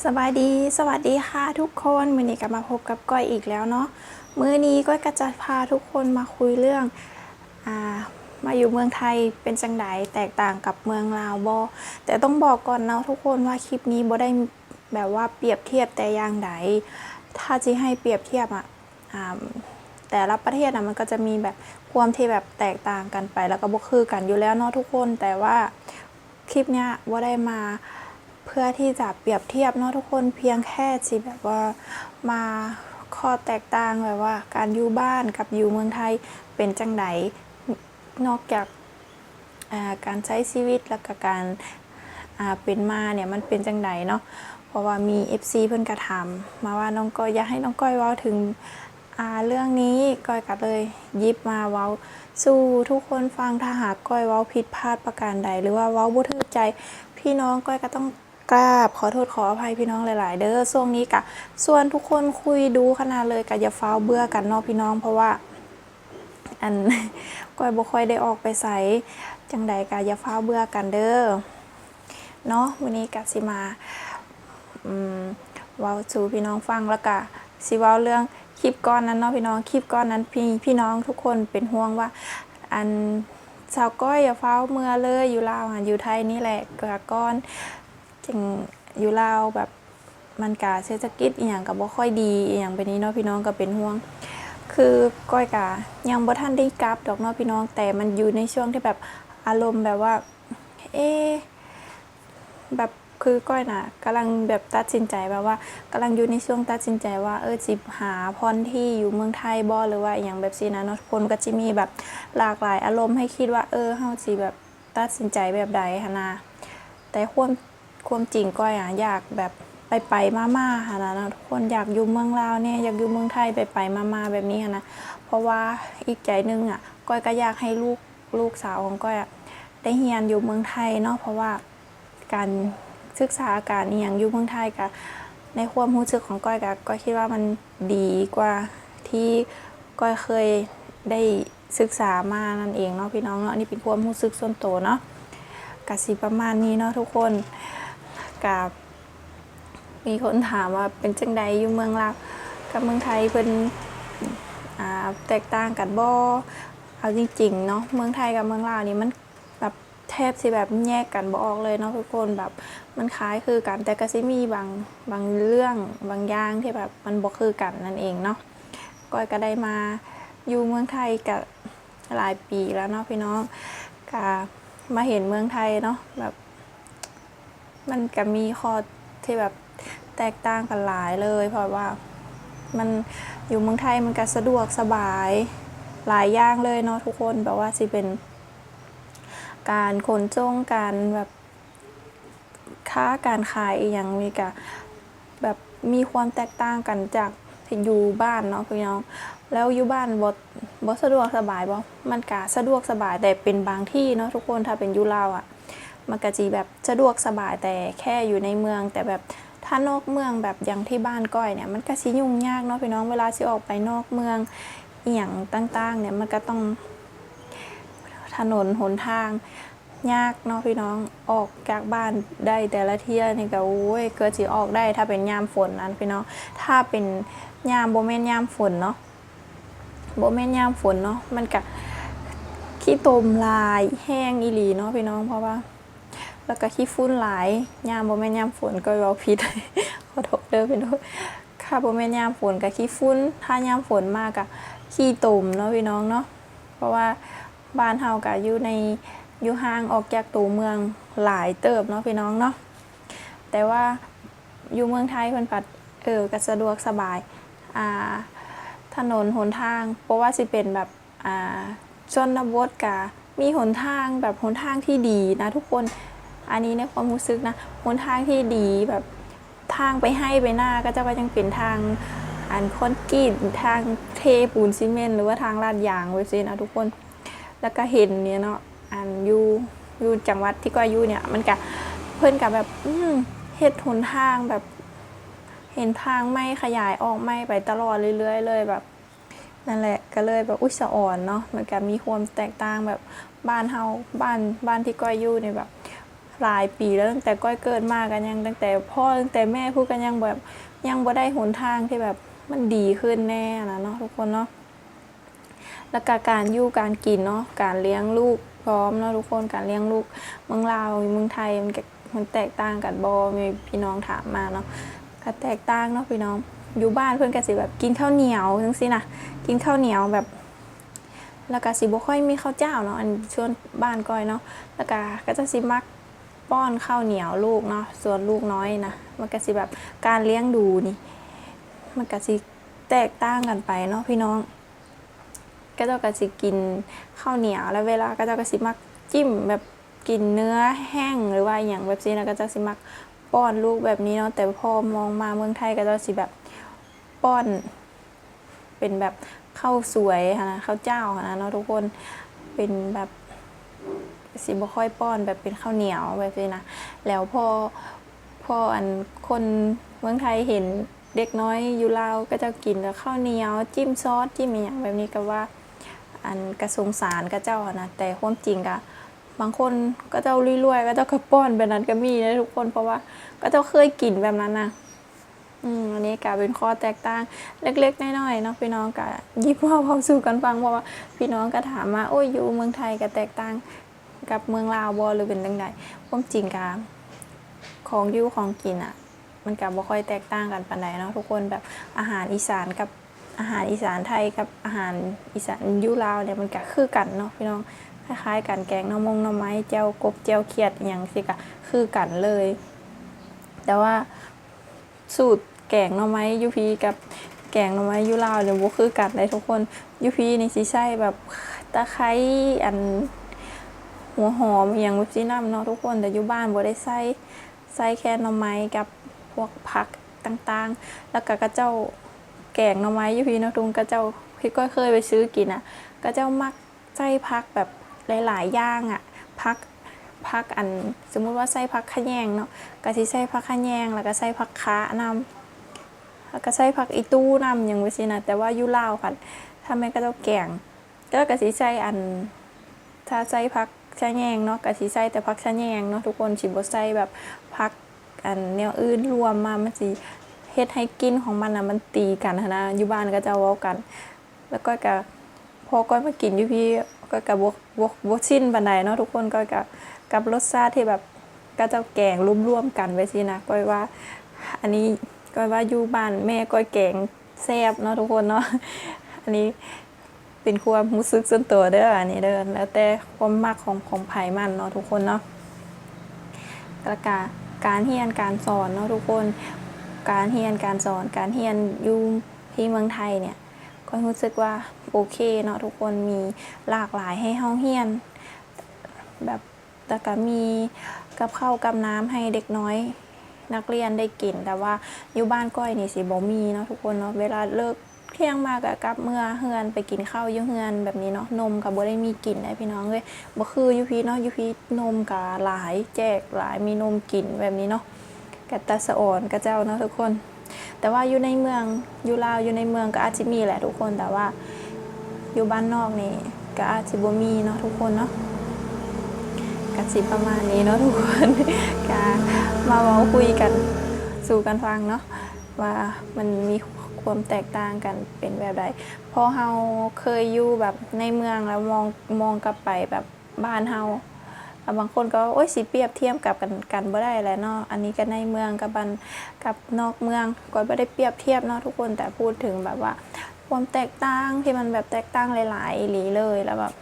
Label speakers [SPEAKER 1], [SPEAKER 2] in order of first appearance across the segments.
[SPEAKER 1] สบายดี สวัสดีค่ะทุกคนมื้อนี้ก็มาพบกับก้อยอีกแล้วเนาะมื้อนี้ก้อยก็จะพาทุกคนมาคุยเรื่องอ่ามาอยู่เมืองไทยเป็นจังไดแตกต่างกับเมืองลาวบ่แต่ต้องบอกก่อนเนาะทุกคนว่าคลิปนี้บ่ได้แบบว่าเปรียบเทียบแต่อย่างใดถ้าจะให้เปรียบเทียบอะอ่าแต่ละประเทศอะมันก็จะมีแบบความที่แบบแตกต่างกันไปแล้วก็บ่คือกันอยู่แล้วเนาะทุกคนแต่ว่าคลิปเนี้ยบ่ได้มา เพื่อที่จะเปรียบเทียบเนาะทุกคนเพียงแค่สิแบบว่ามาข้อแตกต่างแบบว่า การอยู่บ้านกับอยู่เมืองไทยเป็นจังไดนอกจากาการใช้ชีวิตแล้วก็การาเป็นมาเนี่ยมันเป็นจังไดเนาะเพราะว่ามี FC เพิ่อนกระทำมาว่าน้องก้อยอยากให้น้องก้อยเว้าถึงเรื่องนี้ก้อยก็เลยยิบมาเว้าสู่ทุกคนฟังถ้าหากก้อยเว้าผิดพลาดประการใด หรือว่าเว้าบ่ถูกใจพี่น้องก้อยก็ต้อง กราบ ขอโทษขออภัยพี่น้องหลายๆ เด้อช่วงนี้กะส่วนทุกคนคุยดูขนาดเลยกะอย่าฟ้าเบื่อกันเนาะพี่น้องเพราะว่า อันก้อยบ่ค่อยได้ออกไปใส่จังใดกะอย่าฟ้าเบื่อกันเด้อเนาะวันนี้กะสิมาอืมว้าสู่พี่น้องฟังแล้วกะสิว้าเรื่องคลิปก้อนนั้นเนาะพี่น้องคลิปก้อนนั้นพี่พี่น้องทุกคนเป็นห่วงว่า อันสาวก้อยอย่าเฝ้าเมื่อเลยอยู่ลาวอะอยู่ไทยนี่แหละกะก้อน จึงอยู่ลาวแบบมันกะเศรษฐกิจอีหยังก็บ่ค่อยดีอีหยังไปนี้เนาะพี่น้องก็เป็นห่วง คือก้อยกะยังบ่ทันได้กลับดอกเนาะพี่น้องแต่มันอยู่ในช่วงที่แบบอารมณ์แบบว่า เอ๊แบบคือก้อยน่ะกำลังแบบตัดสินใจแบบว่ากำลังอยู่ในช่วงตัดสินใจว่าเออสิหาพรที่อยู่เมืองไทยบ่หรือว่าอย่างแบบซีนะเนาะคนก็จะมีแบบหลากหลายอารมณ์ให้คิดว่า เออเฮาสิแบบตัดสินใจแบบใดหันนะแต่ความ ความจริงก้อยอะอยากแบบไปไปมามาๆหันนะนะทุกคนอยากอยู่เมืองลาวเนี่ยอยากอยู่เมืองไทยไปไปมามาๆแบบนี้นะเพราะว่าอีกใจหนึงอะก้อยก็อยากให้ลูกลูกสาวของก้อยอะได้เรียนอยู่เมืองไทยเนาะเพราะว่าการศึกษาการอหย่างอยู่เมืองไทยกับในความรู้สึกของก้อยกับก้อยคิดว่ามันดีกว่าที่ก้อยเคยได้ศึกษามานั่นเองเนาะพี่น้องเนาะนนี้เป็นความรู้สึกส่วนตัวเนาะกสิประมาณนี้เนาะทุกคน กับมีคนถามว่าเป็นจังใดอยู่เมืองลาวกับเมืองไทยเพิ่นอ่าแตกต่างกันบ่เอาจริงๆเนาะเมืองไทยกับเมืองลาวนี่มันแบบแทบสิแบบแยกกันบ่ออกเลยเนาะทุกคนแบบมันคล้ายคือกันแต่ก็สิมีบางบางเรื่องบางอย่างที่แบบมันบ่คือกันนั่นเองเนาะก้อยก็ได้มาอยู่เมืองไทยกับหลายปีแล้วเนาะพี่น้องก็มาเห็นเมืองไทยเนาะแบบ มันก็มีข้อที่แบบแตกต่างกันหลายเลย เพราะว่ามันอยู่เมืองไทยมันก็สะดวกสบายหลายอย่างเลยเนาะทุกคนแบบว่าสิเป็น การขนส่งการแบบค้าการขายอย่างมีกะแบบมีความแตกต่างกันจากที่อยู่บ้านเนาะพี่น้องแล้วอยู่บ้านบ่บ่สะดวกสบายบ่มันกะสะดวกสบายแต่เป็นบางที่เนาะทุกคนถ้าเป็นยูลาวอะ มันก็จีแบบสะดวกสบายแต่แค่อยู่ในเมือง แต่แบบถ้านอกเมืองแบบอย่างที่บ้านก้อยเนี่ยมันก็สิยุ่งยากเนาะพี่น้องเวลาสิออกไปนอกเมืองเอียงต่างๆเนี่ยมันก็ต้องถนนหนทางยากเนาะพี่น้องออกจากบ้านได้แต่ละเที่ยนี่ก็โอ้ยเกิดสิออกได้ถ้าเป็นยามฝนนั้นพี่น้องถ้าเป็นยามโบแมนยามฝนเนาะโบแมนยามฝนเนาะมันก็ขี้ตมลายแห้งอีหลีเนาะพี่น้องเพราะว่า แล้วก็ขี้ฟุ้นหลายยามโบแมนยามฝนก็เราผิดขอโทษเด้อพี่น้องค่ะโบแมนยามฝนกับขี้ฟุ้นถ้ายามฝนมากกับขี้ตมเนาะพี่น้องเนาะเพราะว่าบ้านเฮาก็อยู่ในอยู่ห่างออกจากตัวเมืองหลายเติบเนาะพี่น้องเนาะแต่ว่าอยู่เมืองไทยเพิ่นปัดเออก็สะดวกสบายอ่าถนนหนทาง เพราะว่าสิเป็นแบบอ่าชนบทกะมีหนทางแบบหนทางที่ดีนะทุกคน อันนี้ในความรู้สึกนะหนทางที่ดีแบบทางไปให้ไปหน้าก็จะว่ายังเป็นทางอันคอนกรีตทางเทปูนซีเมนต์หรือว่าทางลาดยางไว้ซินะทุกคน แล้วก็เห็นเนี่ยเนาะอันยูยูจังหวัดที่ก็อยู่เนี่ยมันกะเพิ่อนกับแบบอืเฮ็ดหนทางแบบ เห็นทางไม่ขยายออกไม่ไปตลอดเรื่อยๆเลยแบบนั่นแหละก็เลยแบบอุ้ยสะอ่อนเนาะมันก็มีความแตกต่างแบบบ้านเฮาบ้านบ้านที่ก้อยอยู่เนี่ยแบบ หลายปีแล้วตั้งแต่ก้อยเกิดมากันยังตั้งแต่พ่อตั้งแต่แม่พูดกันยังแบบยังบ่ได้หนทางที่แบบมันดีขึ้นแน่นะเนาะทุกคนเนาะแล้วก็การยู่การกินเนาะการเลี้ยงลูกพร้อมเนาะทุกคนการเลี้ยงลูกเมืองลาวเมืองไทยมันก็มันแตกต่างกันบอมีพี่น้องถามมาเนาะก็แตกต่างเนาะพี่น้องอยู่บ้านเพื่อนก็สิแบบกินข้าวเหนียวจังซี่นะกินข้าวเหนียวแบบแล้วก็สิบ่ค่อยมีข้าวเจ้าเนาะอันช่วงบ้านก้อยเนาะแล้วก็ก็จะสิมัก ป้อนข้าวเหนียวลูกเนาะส่วนลูกน้อยนะมันก็สิแบบการเลี้ยงดูนี่ มันก็สิแตกต่างกันไปเนาะพี่น้องก็เจ้าก็สิกินข้าวเหนียวแล้วเวลาก็เจ้าก็สิมักจิ้มแบบกินเนื้อแห้งหรือว่าอย่างแบบนี้นะก็เจ้าสิมักป้อนลูกแบบนี้เนาะแต่พอมองมาเมืองไทยก็เจ้าสิแบบป้อน เป็นแบบข้าวสวยนะข้าวเจ้านะเนาะทุกคนเป็นแบบ สิบ่ค่อยป้อนแบบเป็นข้าวเหนียวแบบนี้นะแล้วพอพออันคนเมืองไทยเห็นเด็กน้อยอยู่ลาวก็จะกินแต่ข้าวเหนียว จิ้มซอสจิ้มอย่างแบบนี้ก็ว่า อันกระสงสารก็เจ้านะแต่ความจริงอะบางคนก็เจ้ารวยๆก็เจ้าก็ป้อนแบบนั้นก็มีนะทุกคนเพราะว่าก็เจ้าเคยกินแบบนั้นนะอืมอันนี้ก็เป็นข้อแตกต่างเล็ก ๆ น้อยๆเนาะพี่น้องก็ยิบมาเผาสู่กันฟังเพราะว่าพี่น้องก็ถามมาโอ้ยอยู่เมืองไทยก็แตกต่าง กับเมืองลาวบ่หรือเป็นจังไดความจริงก็ของอยู่ของกินอะ มันก็บ่ค่อยแตกต่างกันปานใดเนาะทุกคนแบบอาหารอีสานกับอาหารอีสานไทยกับอาหารอีสานยู่ลาวเนี่ยมันก็คือกันเนาะพี่น้องคล้ายๆกันแกงน่อมงน่อไม้แจ่วกบแจ่วเขียดอย่างสิก็คือกันเลย แต่ว่าสูตรแกงน่อไม้ยูพีกับแกงน่อไม้ยูลาวเนี่ยบ่คือกันเลยทุกคนยูพีนี่สิใช่แบบตะไคร้อัน หัวหอมอย่างแบบซีน้ำเนาะทุกคนแต่อยู่บ้านบ่ได้ใส่ใส่แค่หน่อไม้กับพวกผักต่างๆ แล้วก็กระเจ้าแกงหน่อไม้อยู่พีเนะทุกคนกระเจ้าพี่ก็เคยไปซื้อกินอะกระเจ้ามักใส่ผักแบบหลายๆอย่างอะผักผักอัน สมมุติว่าใส่ผักขะแยงเนาะก็สิใส่ผักขะแยงแล้วก็ใส่ผักคะนำแล้วก็ใส่ผักอีตู้นำอย่างว่าสินะแต่ว่าอยู่ลาวค่ะถ้าแม่ก็ต้องแกงก็ก็สิใส่อันถ้าใส่ผัก ชะแยงเนาะก็สิใส่แต่ผักชะแยงเนาะทุกคนสิบ่ใส่แบบผักอันแนวอื่นรวมมามันสิเฮ็ดให้กินของมันน่ะมันตีกันนะอยู่บ้านก็จะเว้ากัน แล้วก็ก็พอก้อยมากินอยู่พี่ก็กับบวบวบชิ้นบันไดเนาะทุกคนก็กับกับรสชาติที่แบบก็จะแกงร่วมๆกันไว้สินะก้อยว่า อันนี้ก้อยว่าอยู่บ้านแม่ก้อยแกงแซ่บเนาะทุกคนเนาะอันนี้ เป็นความรู้สึกส่วนตัวเด้ออันนี้เด้อแล้วแต่ความมักของของไผมันเนาะทุกคนเนาะแล้วก็การเรียนการสอนเนาะทุกคน การเรียนการสอน การเรียนอยู่ที่เมืองไทยเนี่ยก็รู้สึกว่าโอเคเนาะทุกคนมีหลากหลายให้เฮาเรียน แบบแต่ก็มีกับข้าวกับน้ำให้เด็กน้อยนักเรียนได้กิน แต่ว่าอยู่บ้านก้อยนี่สิบ่มีเนาะทุกคนเนาะเวลาเลิก เที่ยงมาก็กลับเมื่อเฮือนไปกินข้าวอยู่เฮือนแบบนี้เนาะนมก็บ่ได้มีกลิ่นได้พี่น้องเลยบ่คือยูพีเนาะยูพีนมก็หลายแจกหลายมีนมกลิ่นแบบนี้เนาะกะตาสะอ่อนกะเจ้าเนาะทุกคน แต่ว่าอยู่ในเมืองอยู่ลาวอยู่ในเมืองก็อาจจะมีแหละทุกคนแต่ว่าอยู่บ้านนอกนี่ก็อาจจะบ่มีเนาะทุกคนเนาะก็สิประมาณนี้เนาะทุกคนก็มาเว้าคุยกันสู่กันฟังเนาะว่ามันมี ความแตกต่างกันเป็นแบบใดเพอเฮาเคยอยู่แบบในเมืองแล้วมองมองกลับไปแบบบ้านเฮาบางคนก็โอ้ยสิเปรียบเทียบกับกันกันบ่ได้แหละเนาะอันนี้ก็ในเมืองกับบันกับนอกเมืองก็บ่ได้เปรียบเทียบเนาะทุกคนแต่พูดถึงแบบว่า ความแตกต่างที่มันแบบแตกต่างหลายๆหลีเลยแล้วแบบ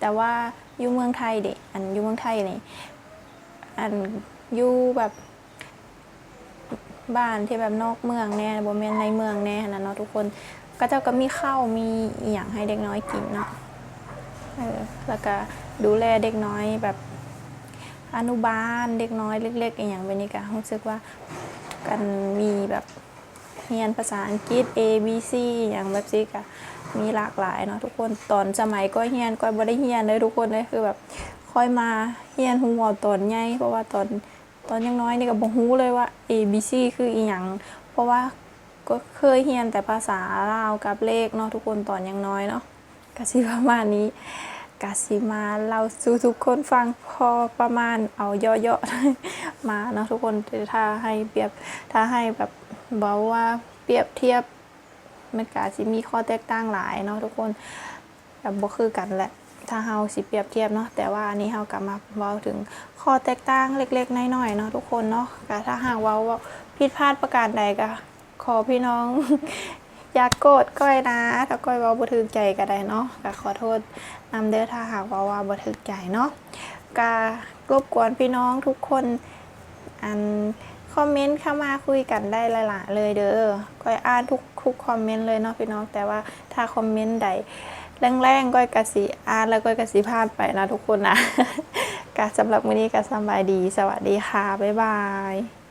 [SPEAKER 1] แต่ว่าอยู่เมืองไทยด็อันอยู่เมืองไทยนี่อันอยู่แบบ บ้านที่แบบนอกเมืองแน่บ่แม่นในเมืองแน่นะเนาะทุกคนก็เจ้าก็มีข้าวมีอหย่างให้เด็กน้อยกินเนาะเออแล้วก็ดูแลเด็กน้อยแบบอนุบาลเด็กน้อยเล็กๆอหย่างแบบนี้ก็รู้สึกว่ากันมีแบบเรียนภาษาอังกฤษ A B C อย่างแบบนี้ก็มีหลากหลายเนาะทุกคนตอนสมัยก็เรียนก็บ่ได้เรียนเลยทุกคนเลยคือแบบค่อยมาเรียนฮู้เอาตอนใหญ่เพราะว่าตอน อนยังน้อยนี่ก็บ่ฮู้เลยว่า A B C คืออีหยังเพราะว่าก็เคยเรียนแต่ภาษาลาวกับเลขเนาะทุกคนตอนยังน้อยเนาะก็สิประมาณนี้กาสิมาเราสู่ทุกคนฟังพอประมาณเอาเยอๆมาเนาะทุกคนถ้าให้เปรียบถ้าให้แบบบอกว่าเปรียบเทียบมันกาสิมีข้อแตกต่างหลายเนาะทุกคนแบบบ่คือกันแหละ ถ้าเฮาสิเปรียบเทียบเนาะแต่ว่าอันนี้เฮากลับมาเว้าถึงข้อแตกต่างเล็กๆน้อยๆเนาะทุกคนเนาะก็ถ้าหากเว้าว่าผิดพลาดประการใดก็ขอพี่น้อง อย่ากโกรธก้อยนะ ถ้าก้อยเว้าบ่ถูกใจก็ได้เนาะก็ขอโทษนำเด้อถ้าหากเว่าว่าบ่ถูกใจเนาะก็รบกวนพี่น้องทุกคนอันคอมเมนต์เข้ามาคุยกันได้หลายๆเลยเด้อก้อยอ่านทุกทุกคอมเมนต์เลยเนาะพี่น้องแต่ว่าถ้าคอมเมนต์ใด แรงๆก้อยกะสิอ่านแล้วก้อยกะสิพลาดไปนะทุกคนนะก็สำหรับมื้อนี้ก็สบายดี สวัสดีค่ะ บ๊ายบาย